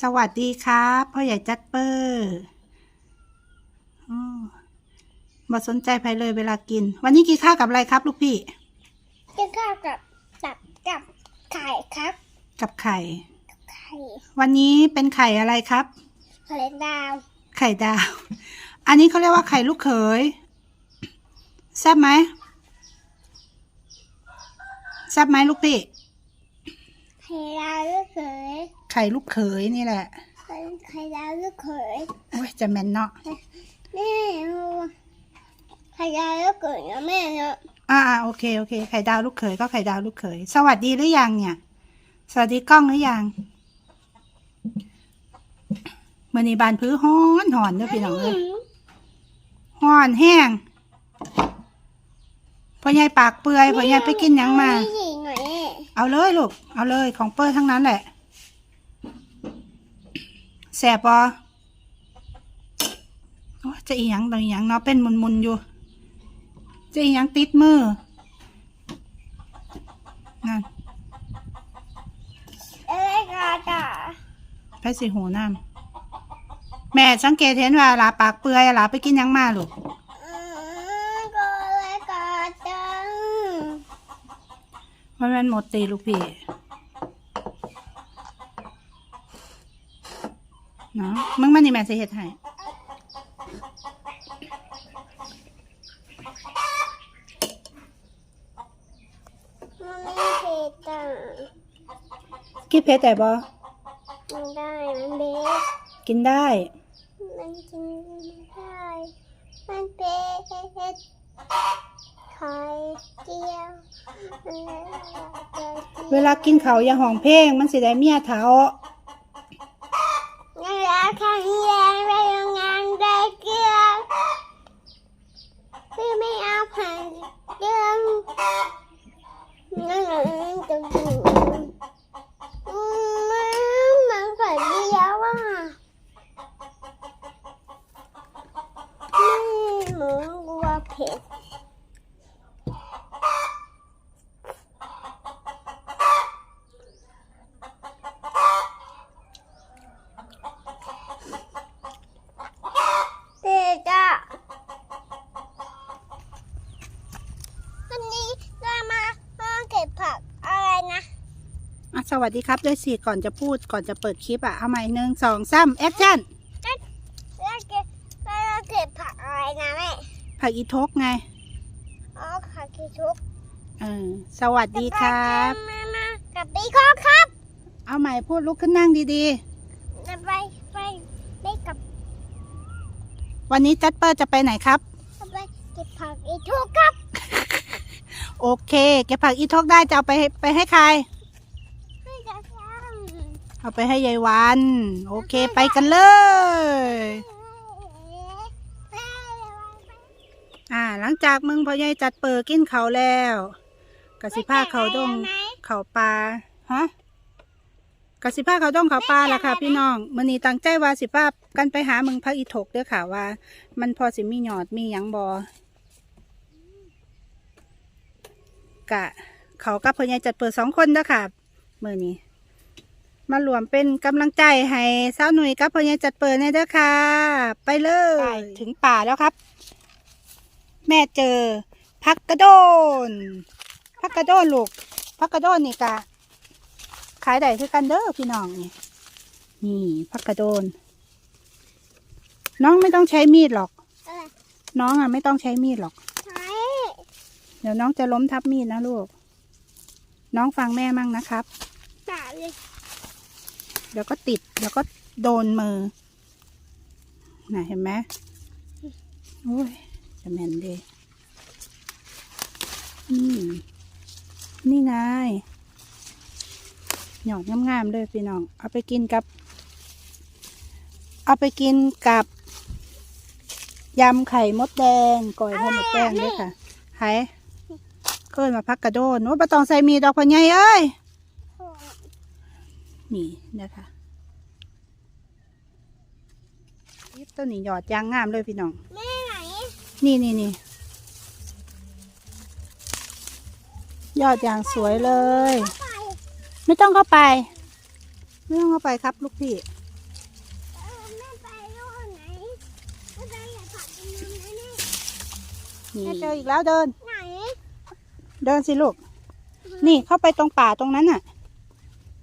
สวัสดีครับพ่อใหญ่จัดเปอร์ออมาสนใจใครเลยเวลากิน วันนี้กินข้าวกับอะไรครับ ลูกพี่ กินข้าวกับตับกับไข่ครับ กับไข่ ไข่ วันนี้เป็นไข่อะไรครับ ไข่ดาว ไข่ดาว อันนี้เขาเรียกว่าไข่ลูกเขยแซ่บไหมแซ่บไหมลูกพี่ ไข่ดาวลูกเขย ไข่ลูกเขยนี่แหละเป็นไข่ดาวลูกเขยโอ้ยจะแม่นเนาะแม่ไข่ดาวลูกเขยนะแม่เนาะอ่าอ่าโอเคโอเคไข่ดาวลูกเขยก็ไข่ดาวลูกเขยสวัสดีหรือยังเนี่ย สวัสดีกล้องหรือยังมื่อนี้บานพื้นฮ้อนหอนเด้อพี่น้องเอ้ยฮ้อนแห้งพ่อใหญ่ปากเปื่อยพ่อใหญ่ไปกินหยังมาไหญิงหน่อยแม่เอาเลยลูก เอาเลยของเปิ้ลทั้งนั้นแหละ แสบปอโอ้ยจะอีหยังตรงอีหยังเนาะเป็นมุนๆอยู่ จะอีหยังติดมือนั่นเอ้ยกาจ้าไปสิหูน้ำแม่สังเกตเห็นว่าหลาปากเปื่อยหลาไปกินหยังมาลูกอืมก็เลยกาจ้ามันเป็นหมดตีลูกพี่เนาะ มึงมานี่แม่สิเฮ็ดให้มันไม่เผ็ดจ้ากินเผ็ดแต่บ่มันได้มันเบ็ดกินได้ มันกินไม่ได้ มันเป็นไข่เจียวมันเลยเวลากินเขาวอย่าห้องเพลงมันสิได้เมียเถา เวลาข้างแรงไปโรงงานได้เกลือพี่ไม่เอาผ่านเกลือนั่นแหละตรงนี้อืมมันไข่เดียวอะอืมหมูกลัวเผ็ด เด็กอะวันนี้เรามามาเก็บผักอะไรนะ อะส วัสดีครับด้วยสิก่อนจะพูดก่อนจะเปิดคลิปอะเอาใหม่หนึ่งสองสามแอคชั่นเราเก็บเราเก็บผักอะไรนะแม่ผักอีทกไงอ๋อผักขี้ชุกเออสวัสดีครับมามากับปีคอครับ เอาใหม่พูดลุกขึ้นนั่งดีจะไปไปไปกับ วันนี้จัดเปอร์จะไปไหนครับไปเก็บผักอีชุกครับ โอเค เก็บผักอีทกได้จะเอาไปไปให้ใคร เอาไปให้ยายวัน โอเคไปกันเลย อ่า หลังจากมึงพ่อใหญ่จัดเปิดกินเขาแล้วกสิผ้าเขาดงเขาปลาฮะกสิภาเขาต้องเขาปลาล่ะค่ะ พี่น้องมื่อนี้ตั้งใจว่าสิภากันไปหามึงพระอีถกเด้อค่ะว่า มันพอสิมีหยอดมีหยังบอกะ เขากับพ่อใหญ่จัดเปิดสองคนเด้อค่ะมื่อนี้ มารวมเป็นกำลังใจให้สาวหนุ่ยกับพ่อใหญ่จัดเปิดในเด้อค่ะ ไปเลยถึงป่าแล้วครับ แม่เจอพักกระโดนพักกระโดนลูกพักกระโดนนี่กะขายได้คือกันเด้อพี่น้องนี่นี่พักกระโดน น้องไม่ต้องใช้มีดหรอกอะไรน้องอะไม่ต้องใช้มีดหรอกใช่เดี๋ยวน้องจะล้มทับมีดนะลูก น้องฟังแม่มั่งนะครับด่าเลย เดี๋ยวก็ติดเดี๋ยวก็โดนมือน่ะเห็นไหมโอ้ยจะแม่นเดีอืมนี่ไงหยอดงามๆเลยพี่น้อง เอาไปกินกับ เอาไปกินกับยำไข่มดแดงก่อยไข่มดแดงด้วยค่ะไข่เกินมาพักกระโดนว่าปะตองใส่มีดอกพะไงเอ้ย นี่นะคะยิบต้นนี้หยอดยางงามเลยพี่น้อง แม่ไหน นี่นี่นี่ยอดยางสวยเลย ไม่ต้องเข้าไป ไม่ต้องเข้าไปครับลูกพี่เจออีกแล้วเดิน เดินสิลูก นี่เข้าไปตรงป่าตรงนั้นน่ะ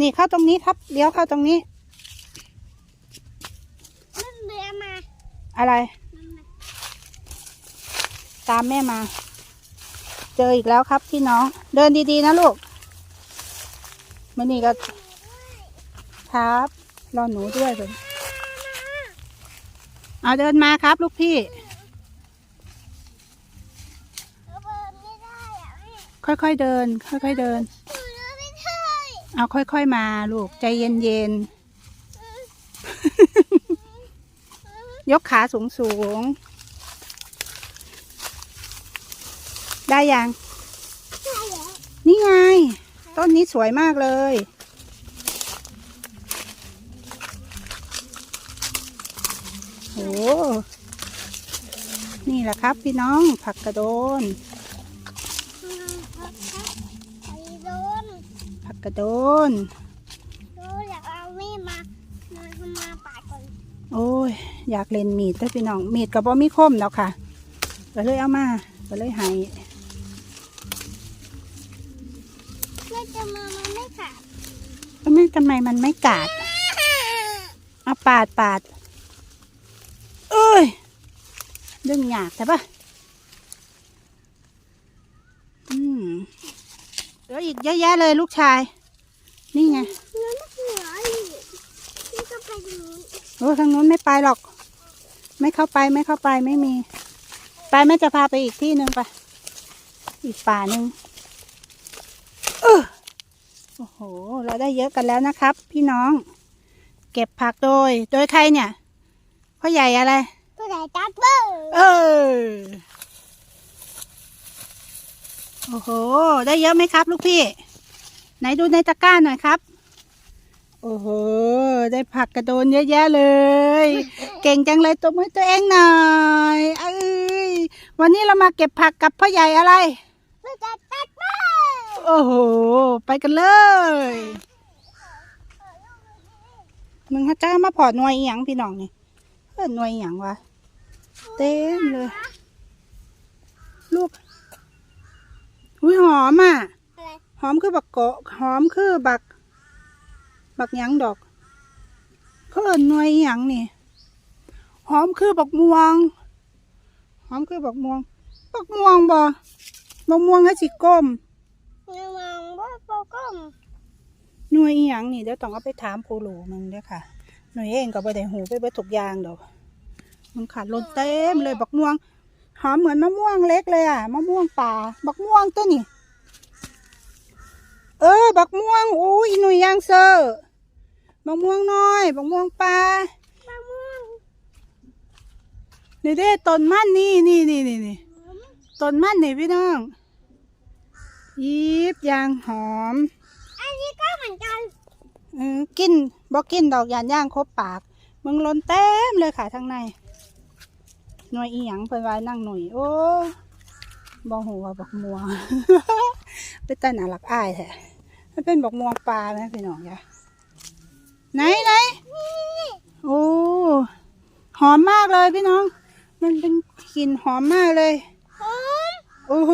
นี่เข้าตรงนี้ครับเลี้ยวเข้าตรงนี้มันเรือมาอะไรมันมาตามแม่มา เจออีกแล้วครับพี่น้อง เดินดีๆนะลูกมันนี่ก็ครับรอหนูด้วยเลยเอาเดินมาครับลูกพี่เราเดินไม่ได้อะแม่ค่อยๆเดิน ค่อยๆเดิน หนูเดินไม่ได้ เอาค่อยๆมาลูกใจเย็นๆ ยกขาสูงๆ ได้ยัง นี่ไง ต้นนี้สวยมากเลยโหนี่แหละครับพี่น้องผักกระโดน กกระโดนโดนอยากเอามีดมามาทำมาปาดก่อนโอ้ย อยากเล่นมีดเด้อพี่น้องมีดกับบ่มีคมแล้วค่ะก็เลยเอามาก็เลยให้แม่จะมามันไม่ขาดแล้วแม่ทำไมมันไม่กาดเอาปาดปาดเอ้ยดึงหยากใช่ปะอืม เหลืออีกเยอะแยะเลยลูกชาย นี่ไงเนื้อมะเขืออยู่นี่ก็ไปดูโอ้ทางนู้นไม่ไปหรอก ไม่เข้าไปไม่เข้าไปไม่มี ไปแม่จะพาไปอีกที่หนึ่งไป อีกป่าหนึ่งเออโอ้โห เราได้เยอะกันแล้วนะครับ พี่น้อง เก็บผักโดย โดยใครเนี่ยพ่อใหญ่อะไรตัวไหนจัดเบอร์เออ โอ้โห ได้เยอะไหมครับ ลูกพี่ ไหนดูในตะกร้าหน่อยครับ โอ้โห ได้ผักกระโดนเยอะแยะเลย เก่งจังเลยตัวมือตัวเองหน่อยเอ้ยวันนี้เรามาเก็บผักกับพ่อใหญ่อะไรตัวไหนจัดเบอร์โอ้โห ไปกันเลยมึงเขาจ้ามาพอดหน่วยอหย่างพี่น้องนี่เออหน่วยอหย่างวะ เต็มเลย ลูก อุ้ยหอมอะอะไรหอมคือบักเกาะหอมคือบัก บักหยังดอก เขาเอินหน่วยอหยังนี่ หอมคือบักม่วง หอมคือบักม่วง บักม่วงบ่บักม่วงให้สิก้มเงินมองว่าโปก้มหน่วยอหยังนี่เดี๋ยวต้องเอาไปถามครูหลูมึงเด้อค่ะ หน่วยเองก็บ่ได้หูไปเบิดทุกอย่างดอก มันขาดลนเต็มเลยบักม่วง หอมเหมือนมะม่วงเล็กเลยอะมะม่วงป่า บักม่วงตัวนี่ เออ บักม่วงอู้ยหน่วยยางเซอร์บักม่วงน้อย บักม่วงป่ามะม่วงนี่เด้ต้นมันนี่นี่นี่นี่นี่ต้นมันนี่พี่น้องยิบยางหอม อันนี้ก็เหมือนกันเออกินบอกกินดอกยานย่างครบปากมึงล้นเต็มเลยค่ะทั้งใน หน่วยอีหยังเพิ่นว่านั่งหน่วยโอ้บอหัวาบักม่วงเป็นตาหนาหลักอายแท้มันเป็นบักม่วงปลาไหมพี่น้องจ้ะไหนไหนโอ้หอมมากเลยพี่น้อง มันเป็นกลิ่นหอมมากเลยหอมโอ้โห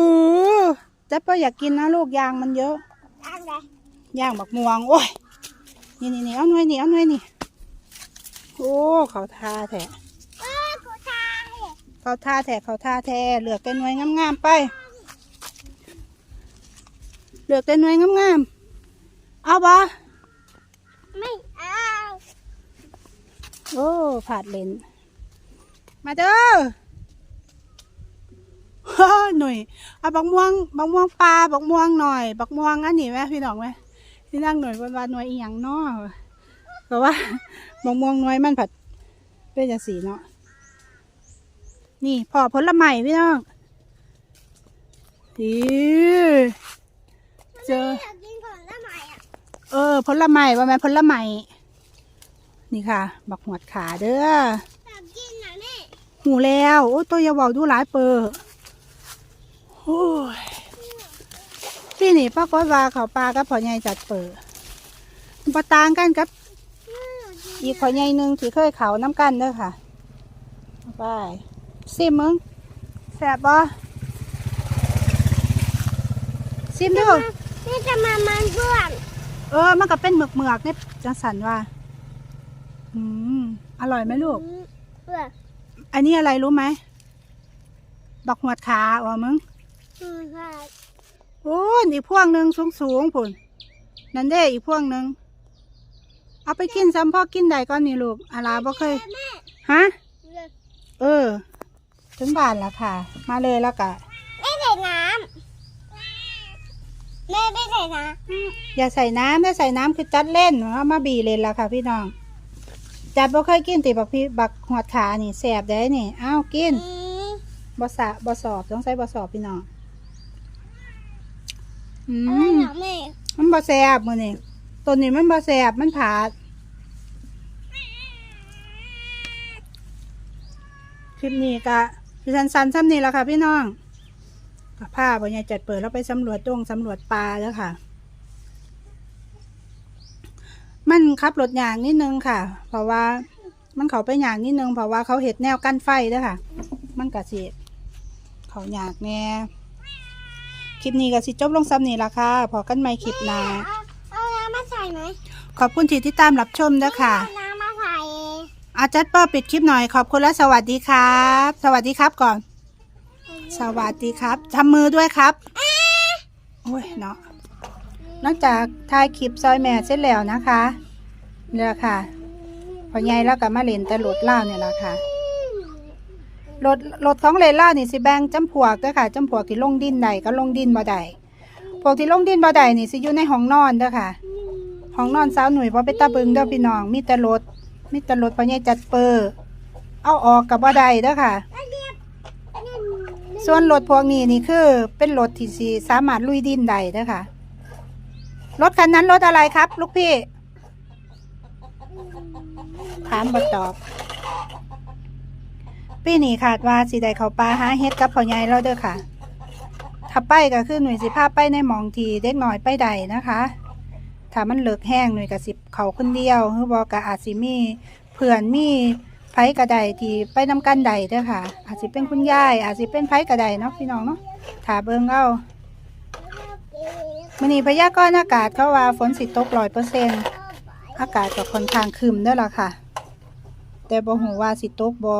จับปอยากกินนะลูกยางมันเยอะอะไรย่างบักม่วงโอ้ยนี่นี่นี่เอาหน่วยนี่เอาหน่วยนี่โอ้เขาทาแท้เออกูชาย เขาทาแท้เขาทาแท้เหลือกแต่หน่วยงามๆไป เหลือกแต่หน่วยงามๆเอาบ่ไม่เอาโอ้ผาดเลนมาเด้อฮ่าหน่อยเอาบักม่วงบักม่วงปลาบักม่วงหน่อยบักม่วงอันนี้ไหมพี่น้องไหมที่นั่งหน่อยวันวันหน่วยอีหยังเนาะเพราะว่าบักม่วงหน่วยมันผัดเป็นจังสีเนาะ นี่พอผลไม้พี่น้องดีเจออยากกินผลไม้อะเออผลไม้ว่าแม่นผลไม้นี่ค่ะ บักหวดขาเด้ออยากกินนะแม่หูแล้วโอ้ตัวอย่าเบาดูหลายเปอร์โอ้ยพี่นี่ป้าก็ว่าเขาปลากับพ่อใหญ่จัดเปิดปต่างกันกับ อีกพ่อใหญ่หนึ่งที่เคยเขาน้ำกันเด้อค่ะเอาไป ซิมมึงแสบบ่ซิมดูนี่จะมามันเพื่อนเออ มันก็เป็นหมึกเมือกๆเนี่ยจังสันว่าอืมอร่อยไหมลูก เพื่อนอันนี้อะไรรู้ไหมบักหวดขาอ๋อมึงอืมค่ะโอ้ยอีกพวงหนึ่งสูงสูงๆพุ่นนั่นเด้อีกพวงหนึ่งเอาไปกินซ้ำพ่อกินได้ก่อนนี่ลูกอาลาบ่เคยแม่ฮะเพื่อนเออ ถึงบ้านแล้วค่ะ มาเลยแล้วกะไม่ใส่น้ำแม่ไม่ใส่น้อย่าใส่น้ำถ้าใส่น้ำคือจัดเล่นเอามาบีเล่นแล้วค่ะ พี่น้อง จัดบ่เคยกินติบักพี่บักหวดขานี่แสบได้นี่อ้าวกินำอืมบ่สะบ่สอบต้องใส่บ่สอบพี่น้องอือะไรมเหรอแม่มันบ่แสบมื้อนี้ตัวนี้มันบ่แสบมันผาดคลิปนี้ก็ พี่สันสันซ้ำนี่แหละค่ะ พี่น้องกับผ้าบนยายจัดเปิดแล้วไปสำรวจตรงสำรวจปลาแล้วค่ะ มันขับรถยางนิดนึงค่ะ เพราะว่ามันเขาไปยางนิดนึงเพราะว่าเขาเห็ดแนวกั้นไฟเด้วยค่ะ มันกะสิเขายากแน่คลิปนี้ก็สิจบลงซ้ำนี่ละค่ะพอกันใหม่คลิปหน้าเอาเอาน้ำมาใส่ไหมขอบคุณที่ติดตามรับชมด้วยค่ะ เอาน้ำมาใส่ อาจัดปิดปิดคลิปหน่อยขอบคุณและสวัสดีครับ สวัสดีครับก่อน สวัสดีครับทำมือด้วยครับโอ้ยเนาะนอกจากถ่ายคลิปซอยแม่เสร็จแล้วนะคะเนี่ยค่ะพอใหญ่แล้วก็มาเล่นแต่รถเล่าเนี่ยแหละค่ะรถรถของเลนเล่านี่สิแบ่งจำพวกเด้วยค่ะจำพวกที่ลงดินใดก็ลงดินบ่ได้พวกที่ลงดินบ่ได้นี่สิอยู่ในห้องนอนเด้อค่ะห้องนอนสาวหนุ่ยพอไปตะเบิงเด้อพี่น้องมีแต่รถ มีแต่รถพอใหญ่จัดเปอร์เอาออกกับบ่ได้เด้อค่ะ ส่วนรถพวกนี้นี่คือ เป็นรถที่สีสามารถลุยดินได้เด้อค่ะ รถคันนั้นรถอะไรครับ ลูกพี่ ถามบ่ตอบ ปีนี้คาดว่าสิได้เขาป่าหาเฮ็ดกับพ่อใหญ่เราเด้อค่ะถ้าไปก็คือหน่วยสิพาไปในหมองทีเด็กหน้อยไปใดนะคะ ถ้ามันเลิกแห้งหน่วยก็สิบเขาคนเดียวหรือบอกก็อาจสิมีเพื่อนมีไผกระไดที่ไปนำกันใดเด้อค่ะ อาจสิเป็นคุณยาย อาจสิเป็นไผกระไดเนาะพี่น้องเนาะถ้าเบิ่งเอามื้อนี้พยากรณ์อากาศเขาว่าฝนสิตกร้อยเปอร์เซ็นต์อากาศก็ค่อนข้างครึมเด้อล่ะค่ะ แต่บ่ฮู้ว่าสิตกบ่